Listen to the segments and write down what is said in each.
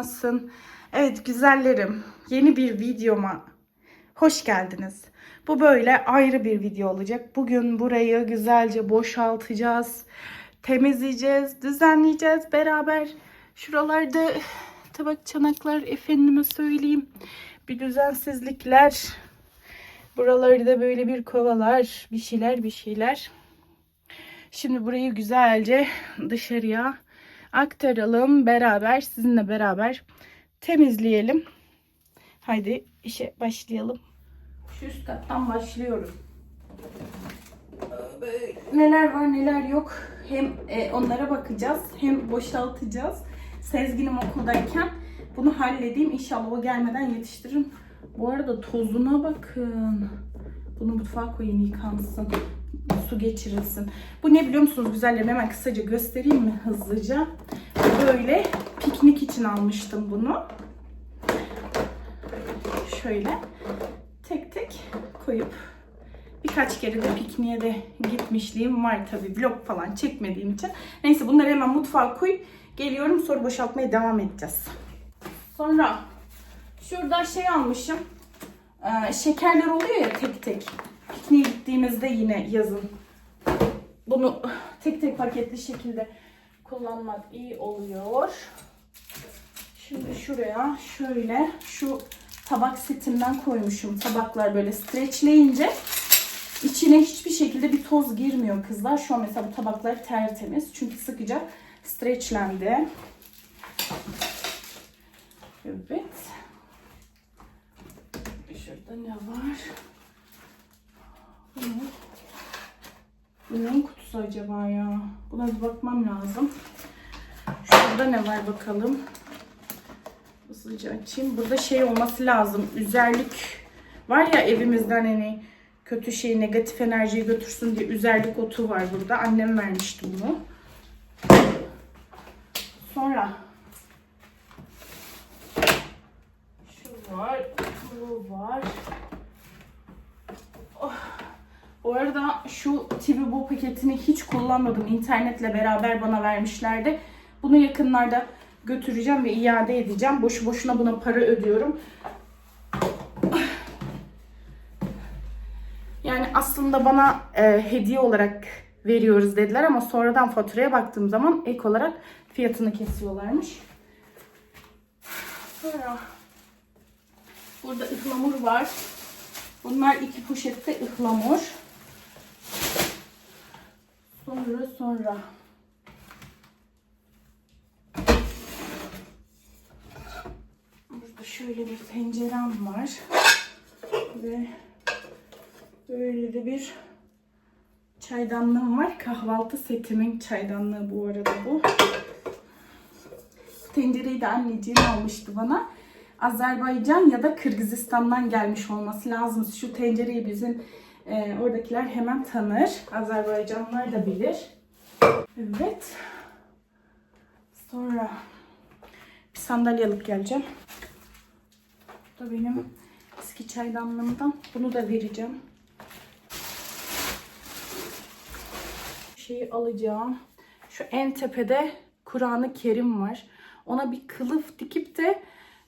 yaşanasın. Evet güzellerim yeni bir videoma hoş geldiniz. Bu böyle ayrı bir video olacak. Bugün burayı güzelce boşaltacağız. Temizleyeceğiz, düzenleyeceğiz beraber. Şuralarda tabak çanaklar efendime söyleyeyim. Bir düzensizlikler. Buralarda böyle bir kovalar, bir şeyler bir şeyler. Şimdi burayı güzelce dışarıya aktaralım. Beraber sizinle beraber temizleyelim. Haydi işe başlayalım. Şu üst kattan başlıyorum. Böyle Neler var neler yok. Hem e, onlara bakacağız hem boşaltacağız. Sezginim okuldayken bunu halledeyim. İnşallah o gelmeden yetiştiririm. Bu arada tozuna bakın. Bunu mutfağa koyayım yıkansın. Su geçirilsin. Bu ne biliyor musunuz güzellerim? Hemen kısaca göstereyim mi hızlıca? Böyle piknik için almıştım bunu. Şöyle tek tek koyup birkaç kere de pikniğe de gitmişliğim var tabii vlog falan çekmediğim için. Neyse bunları hemen mutfağa koyup geliyorum sonra boşaltmaya devam edeceğiz. Sonra şurada şey almışım. Ee, şekerler oluyor ya tek tek. Pikniğe gittiğimizde yine yazın. Bunu tek tek paketli şekilde kullanmak iyi oluyor. Şimdi şuraya şöyle şu tabak setinden koymuşum. Tabaklar böyle streçleyince içine hiçbir şekilde bir toz girmiyor kızlar. Şu an mesela bu tabaklar tertemiz. Çünkü sıkıca streçlendi. Evet. Şurada ne var? Bu kutusu acaba ya? Buna bir bakmam lazım. Şurada ne var bakalım. Hızlıca açayım. Burada şey olması lazım. Üzerlik var ya evimizden hani kötü şey negatif enerjiyi götürsün diye üzerlik otu var burada. Annem vermişti bunu. Sonra şu var, bu var. Bu arada şu bu paketini hiç kullanmadım. İnternetle beraber bana vermişlerdi. Bunu yakınlarda götüreceğim ve iade edeceğim. Boşu boşuna buna para ödüyorum. Yani aslında bana e, hediye olarak veriyoruz dediler ama sonradan faturaya baktığım zaman ek olarak fiyatını kesiyorlarmış. Burada ıhlamur var. Bunlar iki poşette ıhlamur. Sonra sonra Burada şöyle bir tencerem var. Ve böyle de bir çaydanlığım var. Kahvaltı setimin çaydanlığı bu arada bu. Tencereyi de anneciğim almıştı bana. Azerbaycan ya da Kırgızistan'dan gelmiş olması lazım. Şu tencereyi bizim e, oradakiler hemen tanır. Azerbaycanlılar da bilir. Evet. Sonra bir sandalye alıp geleceğim. Bu da benim eski çaydanlığımdan. Bunu da vereceğim. Şeyi alacağım. Şu en tepede Kur'an-ı Kerim var. Ona bir kılıf dikip de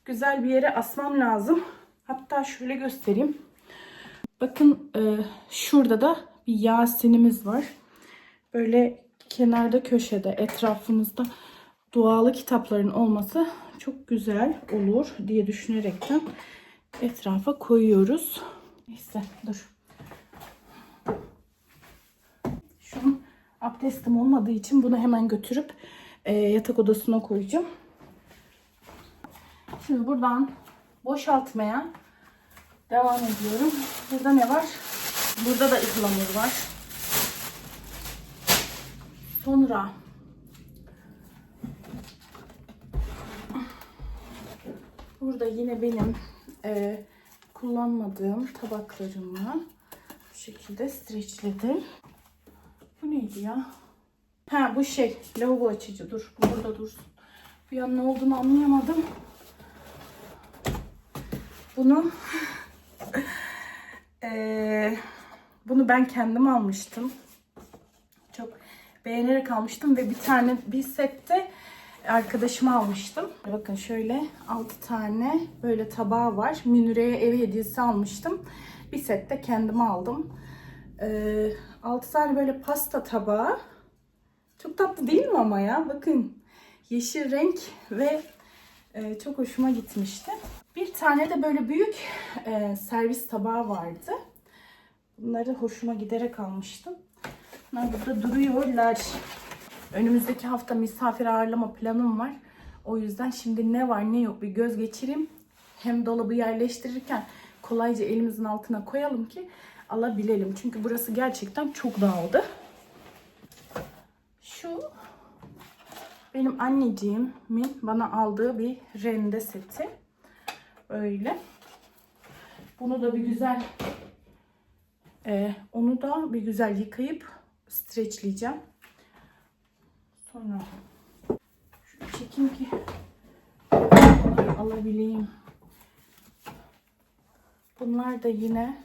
güzel bir yere asmam lazım. Hatta şöyle göstereyim. Bakın e, şurada da bir Yasin'imiz var. Böyle kenarda köşede etrafımızda dualı kitapların olması çok güzel olur diye düşünerekten etrafa koyuyoruz. Neyse dur. Şu abdestim olmadığı için bunu hemen götürüp e, yatak odasına koyacağım. Şimdi buradan boşaltmaya devam ediyorum. Burada ne var? Burada da ıhlamur var. Sonra burada yine benim e, kullanmadığım tabaklarımı bu şekilde streçledim. Bu neydi ya? Ha bu şey lavabo açıcı. Dur bu burada dursun. Bir an ne olduğunu anlayamadım. Bunu eee, bunu ben kendim almıştım. Çok beğenerek almıştım ve bir tane bir sette arkadaşıma almıştım. Bakın şöyle 6 tane böyle tabağı var. Münir'e ev hediyesi almıştım. Bir set de kendime aldım. Ee, 6 tane böyle pasta tabağı. Çok tatlı değil mi ama ya? Bakın yeşil renk ve e, çok hoşuma gitmişti. Bir tane de böyle büyük e, servis tabağı vardı. Bunları hoşuma giderek almıştım. Bunlar burada duruyorlar. Önümüzdeki hafta misafir ağırlama planım var. O yüzden şimdi ne var ne yok bir göz geçireyim. Hem dolabı yerleştirirken kolayca elimizin altına koyalım ki alabilelim. Çünkü burası gerçekten çok dağıldı. Şu benim anneciğimin bana aldığı bir rende seti. Öyle. Bunu da bir güzel e, onu da bir güzel yıkayıp streçleyeceğim. Sonra şunu çekeyim ki alabileyim. Bunlar da yine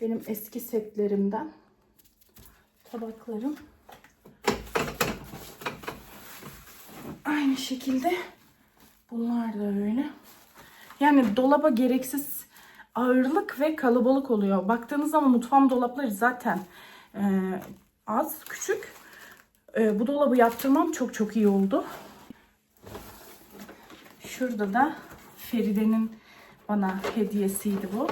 benim eski setlerimden tabaklarım. Aynı şekilde bunlar da öyle. Yani dolaba gereksiz ağırlık ve kalabalık oluyor. Baktığınız zaman mutfağım dolapları zaten e, az, küçük. E, bu dolabı yaptırmam çok çok iyi oldu. Şurada da Feride'nin bana hediyesiydi bu.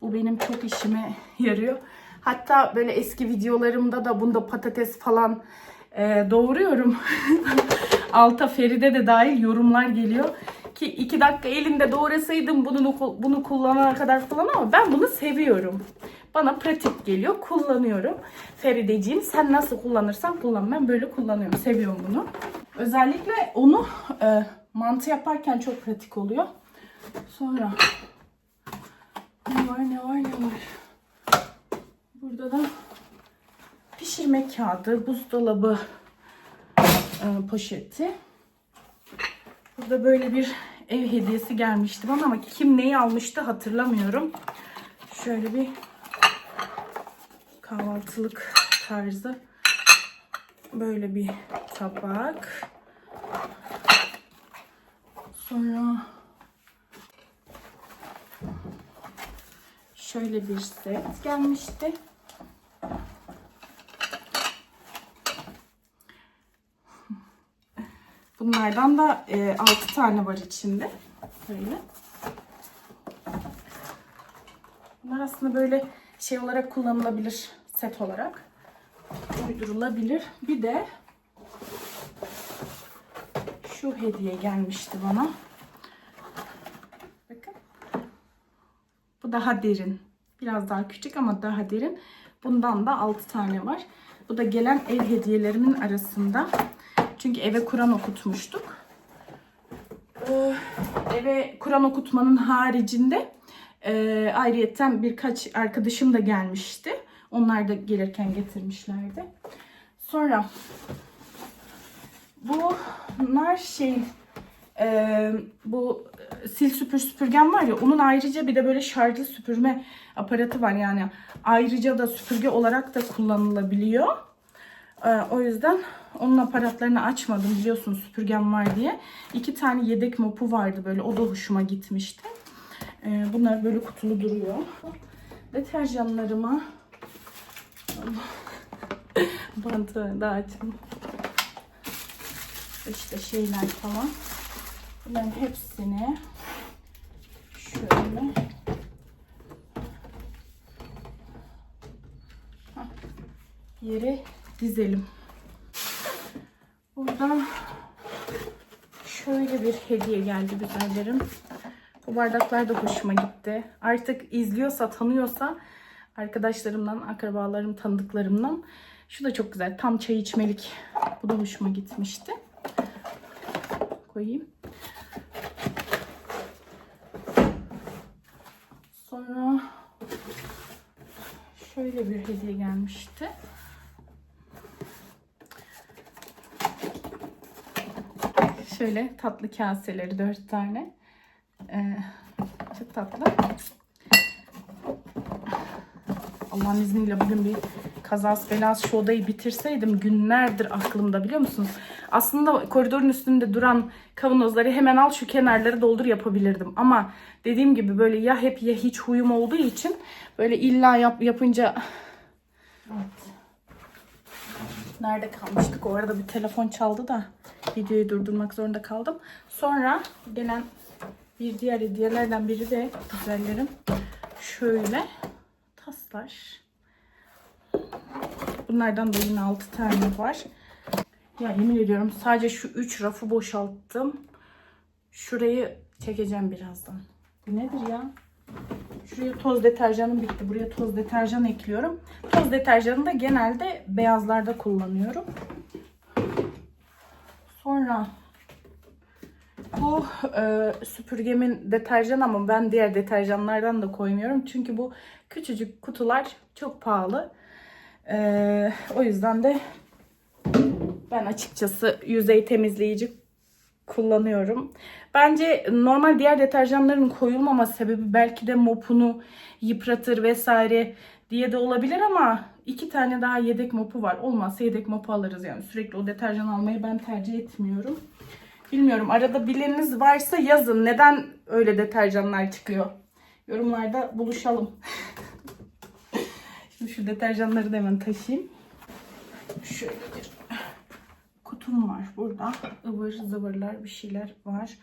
Bu benim çok işime yarıyor. Hatta böyle eski videolarımda da bunda patates falan e, doğruyorum. Alta Feride de dahil yorumlar geliyor. Ki iki dakika elinde doğrasaydım bunu, bunu kullanana kadar falan ama ben bunu seviyorum. Bana pratik geliyor. Kullanıyorum. Ferideciğim sen nasıl kullanırsan kullan. Ben böyle kullanıyorum. Seviyorum bunu. Özellikle onu e, mantı yaparken çok pratik oluyor. Sonra ne var ne var ne var. Burada da pişirme kağıdı, buzdolabı e, poşeti. Burada böyle bir ev hediyesi gelmişti bana ama kim neyi almıştı hatırlamıyorum. Şöyle bir kahvaltılık tarzı böyle bir tabak. Sonra şöyle bir set gelmişti. Bunlardan da e, 6 tane var içinde. Böyle. Bunlar aslında böyle şey olarak kullanılabilir. Set olarak. Uydurulabilir. Bir de şu hediye gelmişti bana. Bakın. Bu daha derin. Biraz daha küçük ama daha derin. Bundan da 6 tane var. Bu da gelen ev hediyelerimin arasında. Çünkü eve Kur'an okutmuştuk. Ee, eve Kur'an okutmanın haricinde e, ayrıyetten birkaç arkadaşım da gelmişti. Onlar da gelirken getirmişlerdi. Sonra bunlar şey e, bu sil süpür süpürgen var ya onun ayrıca bir de böyle şarjlı süpürme aparatı var yani ayrıca da süpürge olarak da kullanılabiliyor. E, o yüzden onun aparatlarını açmadım biliyorsunuz süpürgem var diye. İki tane yedek mopu vardı böyle o da hoşuma gitmişti. E, bunlar böyle kutulu duruyor. Deterjanlarıma bantı da açayım. İşte şeyler falan. Bunların hepsini şöyle Hah, yere dizelim. Buradan şöyle bir hediye geldi güzellerim. Bu bardaklar da hoşuma gitti. Artık izliyorsa, tanıyorsa arkadaşlarımdan, akrabalarım, tanıdıklarımdan. Şu da çok güzel. Tam çay içmelik. Bu da hoşuma gitmişti. Koyayım. Sonra şöyle bir hediye gelmişti. Şöyle tatlı kaseleri dört tane. Ee, çok tatlı. Allah'ın izniyle bugün bir kazas belas şu odayı bitirseydim günlerdir aklımda biliyor musunuz? Aslında koridorun üstünde duran kavanozları hemen al şu kenarları doldur yapabilirdim. Ama dediğim gibi böyle ya hep ya hiç huyum olduğu için böyle illa yap, yapınca... Evet. Nerede kalmıştık? O arada bir telefon çaldı da videoyu durdurmak zorunda kaldım. Sonra gelen bir diğer hediyelerden biri de güzellerim. Şöyle taslar. Bunlardan da yine 6 tane var. Ya yemin ediyorum sadece şu 3 rafı boşalttım. Şurayı çekeceğim birazdan. Bu nedir ya? Şuraya toz deterjanım bitti. Buraya toz deterjan ekliyorum. Toz deterjanı da genelde beyazlarda kullanıyorum. Sonra bu e, süpürgemin deterjan ama ben diğer deterjanlardan da koymuyorum. Çünkü bu küçücük kutular çok pahalı. E, o yüzden de ben açıkçası yüzey temizleyici kullanıyorum. Bence normal diğer deterjanların koyulmama sebebi belki de mopunu yıpratır vesaire diye de olabilir ama iki tane daha yedek mopu var. Olmazsa yedek mopu alırız yani. Sürekli o deterjan almayı ben tercih etmiyorum. Bilmiyorum arada bileniniz varsa yazın. Neden öyle deterjanlar çıkıyor? Yorumlarda buluşalım. Şimdi şu deterjanları da hemen taşıyayım. Şöyle bir kutum var burada. ıvır zıvırlar bir şeyler var.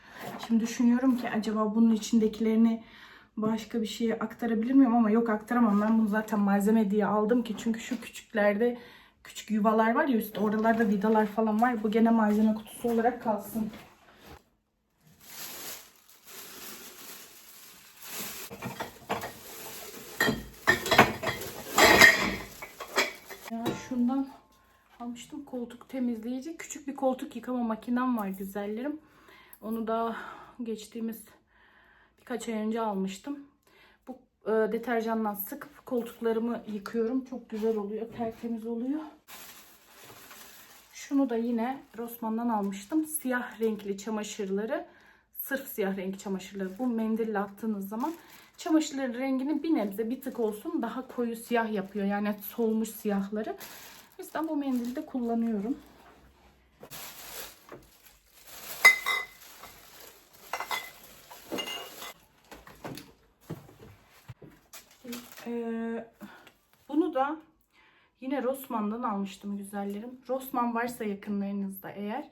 Şimdi düşünüyorum ki acaba bunun içindekilerini başka bir şeye aktarabilir miyim ama yok aktaramam. Ben bunu zaten malzeme diye aldım ki çünkü şu küçüklerde küçük yuvalar var ya üstte oralarda vidalar falan var. Bu gene malzeme kutusu olarak kalsın. Ya şundan almıştım koltuk temizleyici. Küçük bir koltuk yıkama makinem var güzellerim. Onu da geçtiğimiz birkaç ay önce almıştım. Bu e, deterjanla sıkıp koltuklarımı yıkıyorum. Çok güzel oluyor. Tertemiz oluyor. Şunu da yine Rossmann'dan almıştım. Siyah renkli çamaşırları. Sırf siyah renkli çamaşırları. Bu mendille attığınız zaman çamaşırların rengini bir nebze bir tık olsun daha koyu siyah yapıyor. Yani solmuş siyahları. Yüzden bu mendili de kullanıyorum. Ee, bunu da yine Rossmann'dan almıştım güzellerim. Rossmann varsa yakınlarınızda eğer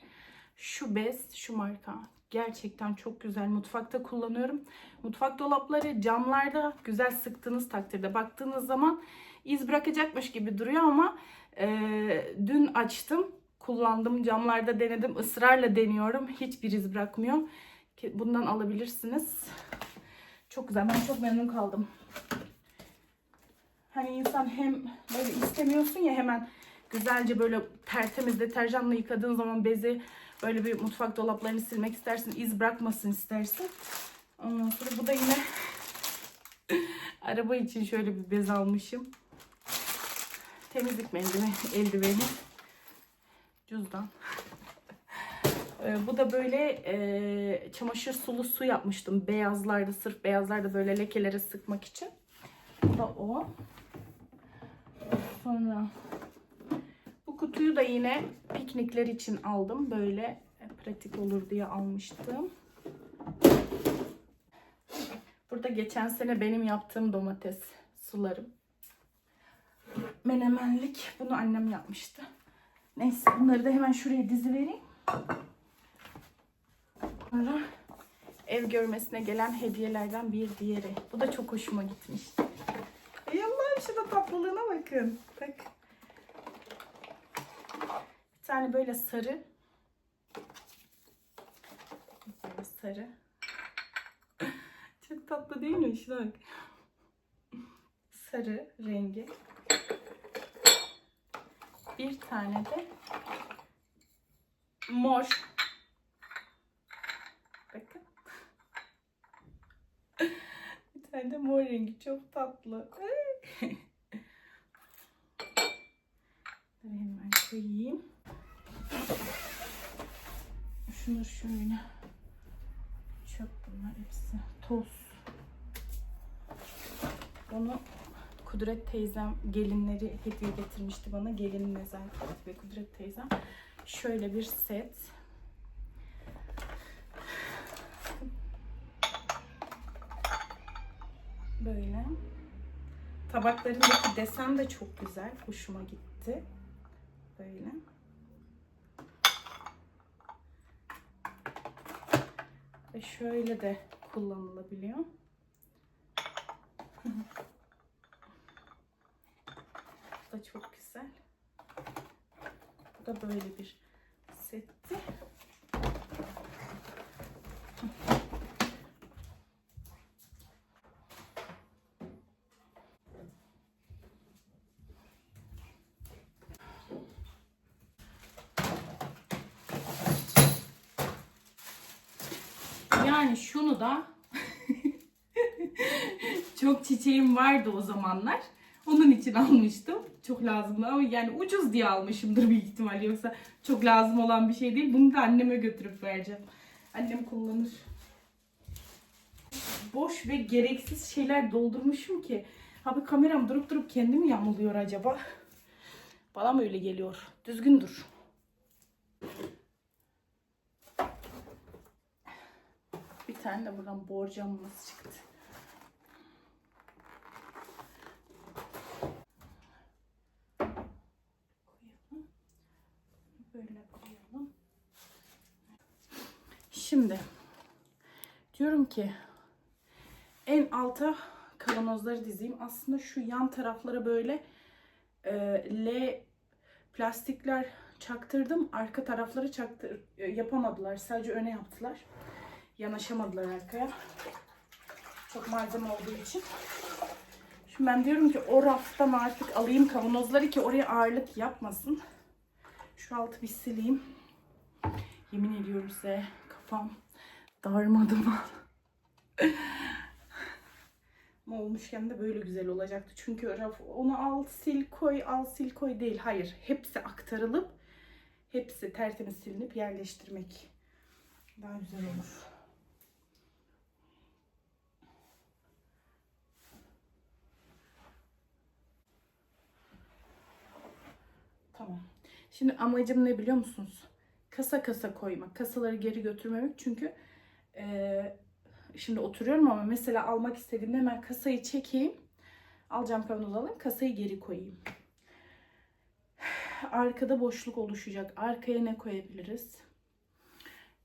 şu bez, şu marka gerçekten çok güzel. Mutfakta kullanıyorum. Mutfak dolapları camlarda güzel sıktığınız takdirde baktığınız zaman iz bırakacakmış gibi duruyor ama e, dün açtım. Kullandım. Camlarda denedim. ısrarla deniyorum. Hiçbir iz bırakmıyor. Bundan alabilirsiniz. Çok güzel. Ben çok memnun kaldım. Hani insan hem böyle istemiyorsun ya hemen güzelce böyle tertemiz deterjanla yıkadığın zaman bezi böyle bir mutfak dolaplarını silmek istersin. iz bırakmasın istersin. Ondan sonra bu da yine araba için şöyle bir bez almışım. Temizlik mendili, eldiveni, cüzdan. Ee, bu da böyle e, çamaşır sulu su yapmıştım. Beyazlarda, sırf beyazlarda böyle lekelere sıkmak için. Bu da o. Sonra bu kutuyu da yine piknikler için aldım. Böyle pratik olur diye almıştım. Burada geçen sene benim yaptığım domates sularım. Menemenlik. Bunu annem yapmıştı. Neyse bunları da hemen şuraya dizivereyim. Sonra ev görmesine gelen hediyelerden bir diğeri. Bu da çok hoşuma gitmiş. Ey Allah'ım şurada tatlılığına bakın. Bak. Bir tane böyle sarı. Böyle sarı. Çok tatlı değil mi? Şuna bak. Sarı rengi. Bir tane de mor. Bakın. Bir tane de mor rengi. Çok tatlı. Hemen koyayım. Şunu şöyle. Çöp bunlar hepsi. Toz. Onu Kudret teyzem gelinleri hediye getirmişti bana. Gelin nezaket ve Kudret teyzem. Şöyle bir set. Böyle. Tabaklarındaki desen de çok güzel. Hoşuma gitti. Böyle. Ve şöyle de kullanılabiliyor. Da çok güzel. Bu da böyle bir setti. Yani şunu da çok çiçeğim vardı o zamanlar. Onun için almıştım. Çok lazımdı ama yani ucuz diye almışımdır büyük ihtimal. Yoksa çok lazım olan bir şey değil. Bunu da anneme götürüp vereceğim. Annem kullanır. Boş ve gereksiz şeyler doldurmuşum ki. Abi kameram durup durup kendi mi yamuluyor acaba? Bana mı öyle geliyor? Düzgün dur. Bir tane de buradan borcamımız çıktı. Koyalım. Böyle koyalım. Şimdi diyorum ki en alta kavanozları dizeyim. Aslında şu yan taraflara böyle e, L plastikler çaktırdım. Arka tarafları çaktır e, yapamadılar. Sadece öne yaptılar. Yanaşamadılar arkaya. Çok malzeme olduğu için. Şimdi ben diyorum ki o raftan artık alayım kavanozları ki oraya ağırlık yapmasın. Şu altı bir sileyim. Yemin ediyorum size kafam darmadım. Ama olmuşken de böyle güzel olacaktı. Çünkü raf onu al sil koy al sil koy değil. Hayır. Hepsi aktarılıp hepsi tertemiz silinip yerleştirmek daha güzel olur. Tamam. Şimdi amacım ne biliyor musunuz? Kasa kasa koymak. Kasaları geri götürmemek. Çünkü eee, şimdi oturuyorum ama mesela almak istediğimde hemen kasayı çekeyim. Alacağım kavanozu alayım. Kasayı geri koyayım. Arkada boşluk oluşacak. Arkaya ne koyabiliriz?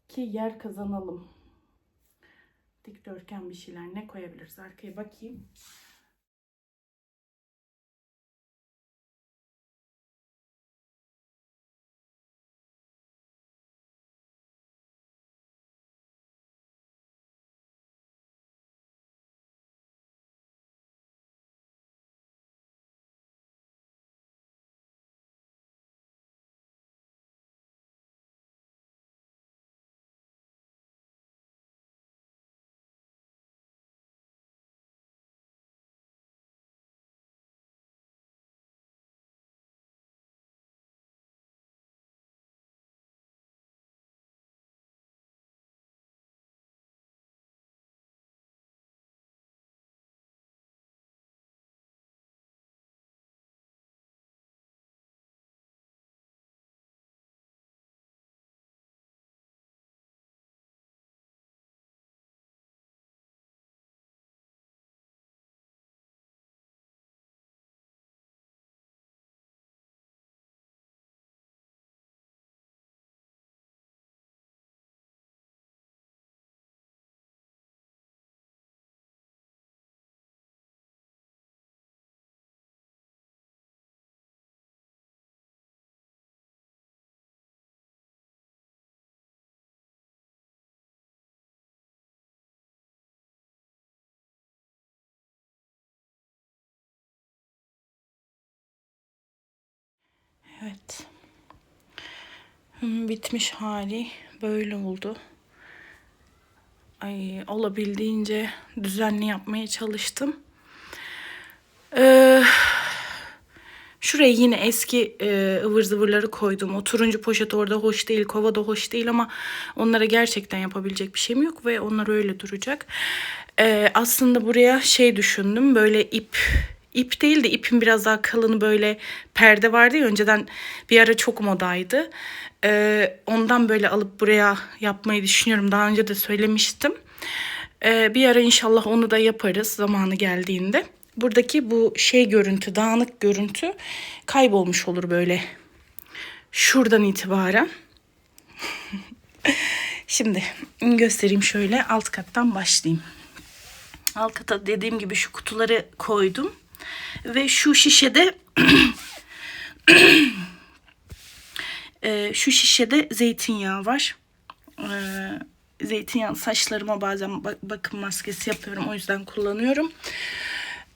Ki yer kazanalım. Dikdörtgen bir şeyler ne koyabiliriz? Arkaya bakayım. Evet. Hmm, Bitmiş hali böyle oldu. Ay olabildiğince düzenli yapmaya çalıştım. Ee, şuraya yine eski e, ıvır zıvırları koydum. O turuncu poşet orada hoş değil, kova da hoş değil ama onlara gerçekten yapabilecek bir şeyim yok ve onlar öyle duracak. Ee, aslında buraya şey düşündüm, böyle ip ip değil de ipin biraz daha kalını böyle perde vardı ya önceden bir ara çok modaydı. Ee, ondan böyle alıp buraya yapmayı düşünüyorum. Daha önce de söylemiştim. Ee, bir ara inşallah onu da yaparız zamanı geldiğinde. Buradaki bu şey görüntü, dağınık görüntü kaybolmuş olur böyle. Şuradan itibaren. Şimdi göstereyim şöyle alt kattan başlayayım. Alt kata dediğim gibi şu kutuları koydum. Ve şu şişede e, şu şişede zeytinyağı var. E, zeytinyağı saçlarıma bazen bak- bakım maskesi yapıyorum. O yüzden kullanıyorum.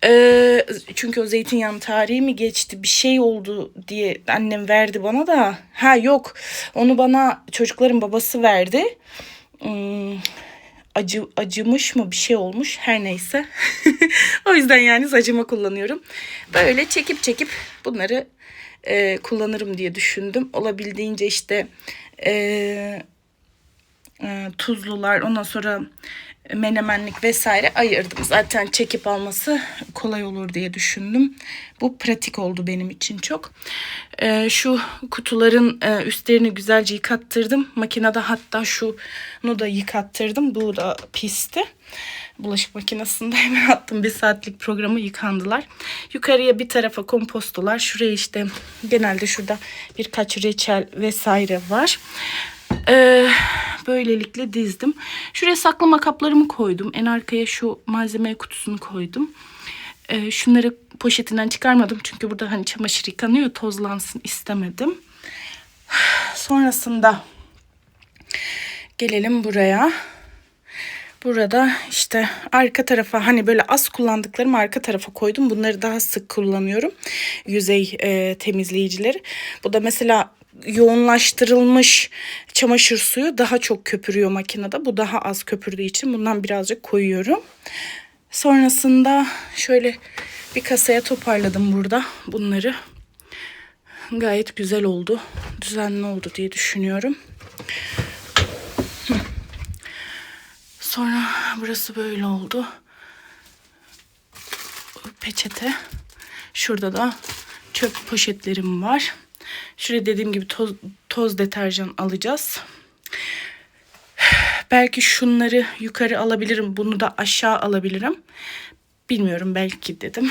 E, çünkü o zeytinyağının tarihi mi geçti bir şey oldu diye annem verdi bana da. Ha yok onu bana çocukların babası verdi. Hmm, acı acımış mı bir şey olmuş her neyse. o yüzden yani saçıma kullanıyorum. Böyle çekip çekip bunları e, kullanırım diye düşündüm. Olabildiğince işte e, tuzlular ondan sonra menemenlik vesaire ayırdım. Zaten çekip alması kolay olur diye düşündüm. Bu pratik oldu benim için çok. E, şu kutuların e, üstlerini güzelce yıkattırdım. Makinede hatta şunu da yıkattırdım. Bu da pisti. Bulaşık makinesinde hemen attım. Bir saatlik programı yıkandılar. Yukarıya bir tarafa kompostolar. Şuraya işte genelde şurada birkaç reçel vesaire var. Ee, böylelikle dizdim. Şuraya saklama kaplarımı koydum. En arkaya şu malzeme kutusunu koydum. Ee, şunları poşetinden çıkarmadım. Çünkü burada hani çamaşır yıkanıyor. Tozlansın istemedim. Sonrasında gelelim buraya. Burada işte arka tarafa hani böyle az kullandıklarım arka tarafa koydum. Bunları daha sık kullanıyorum. Yüzey e, temizleyicileri. Bu da mesela yoğunlaştırılmış çamaşır suyu daha çok köpürüyor makinede. Bu daha az köpürdüğü için bundan birazcık koyuyorum. Sonrasında şöyle bir kasaya toparladım burada bunları. Gayet güzel oldu. Düzenli oldu diye düşünüyorum. Sonra burası böyle oldu. Peçete. Şurada da çöp poşetlerim var. Şuraya dediğim gibi toz, toz deterjan alacağız. Belki şunları yukarı alabilirim. Bunu da aşağı alabilirim. Bilmiyorum belki dedim.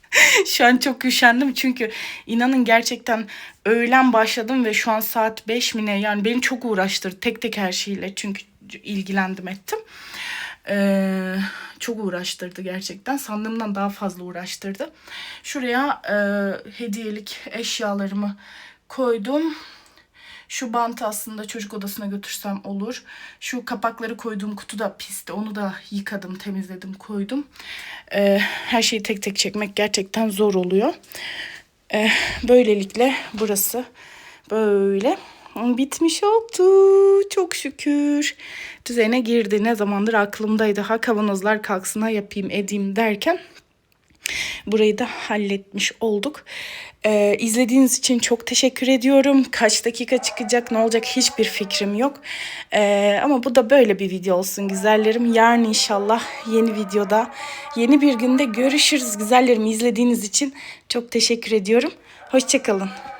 şu an çok üşendim çünkü inanın gerçekten öğlen başladım ve şu an saat 5 mi ne yani beni çok uğraştırdı tek tek her şeyle çünkü ilgilendim ettim. Ee, çok uğraştırdı gerçekten. Sandığımdan daha fazla uğraştırdı. Şuraya e, hediyelik eşyalarımı koydum. Şu bantı aslında çocuk odasına götürsem olur. Şu kapakları koyduğum kutu da pisti. Onu da yıkadım, temizledim, koydum. Ee, her şeyi tek tek çekmek gerçekten zor oluyor. Ee, böylelikle burası böyle bitmiş oldu. Çok şükür. Düzene girdi. Ne zamandır aklımdaydı. Ha kavanozlar kalksın yapayım edeyim derken burayı da halletmiş olduk. Ee, izlediğiniz için çok teşekkür ediyorum. Kaç dakika çıkacak ne olacak hiçbir fikrim yok. Ee, ama bu da böyle bir video olsun güzellerim. Yarın inşallah yeni videoda yeni bir günde görüşürüz güzellerim. izlediğiniz için çok teşekkür ediyorum. Hoşçakalın.